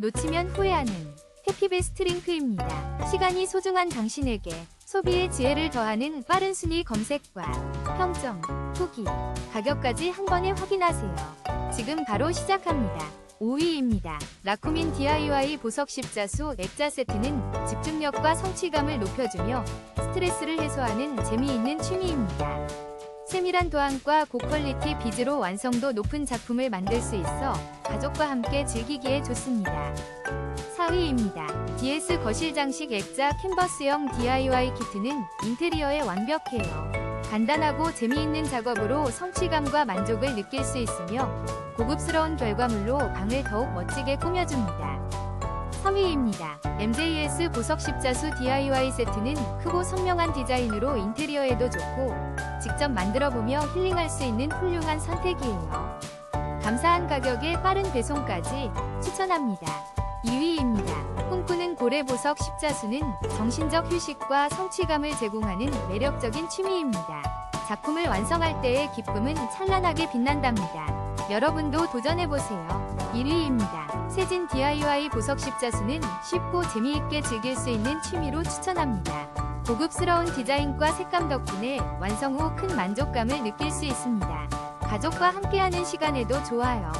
놓치면 후회하는 해피베스트 링크입니다. 시간이 소중한 당신에게 소비의 지혜를 더하는 빠른 순위 검색과 평점, 후기, 가격까지 한 번에 확인하세요. 지금 바로 시작합니다. 5위입니다. 라쿠민 DIY 보석 십자수 액자 세트는 집중력과 성취감을 높여주며 스트레스를 해소하는 재미있는 취미입니다. 세밀한 도안과 고퀄리티 비즈로 완성도 높은 작품을 만들 수 있어 가족과 함께 즐기기에 좋습니다. 4위입니다. DS 거실 장식 액자 캔버스형 DIY 키트는 인테리어에 완벽해요. 간단하고 재미있는 작업으로 성취감과 만족을 느낄 수 있으며 고급스러운 결과물로 방을 더욱 멋지게 꾸며줍니다. 3위입니다. MJS 보석 십자수 DIY 세트는 크고 선명한 디자인으로 인테리어에도 좋고 직접 만들어보며 힐링할 수 있는 훌륭한 선택이에요. 감사한 가격에 빠른 배송까지 추천합니다. 2위입니다. 꿈꾸는 고래보석 십자수는 정신적 휴식과 성취감을 제공하는 매력적인 취미입니다. 작품을 완성할 때의 기쁨은 찬란하게 빛난답니다. 여러분도 도전해보세요. 1위입니다. 세진 DIY 보석 십자수는 쉽고 재미있게 즐길 수 있는 취미로 추천합니다. 고급스러운 디자인과 색감 덕분에 완성 후 큰 만족감을 느낄 수 있습니다. 가족과 함께하는 시간에도 좋아요.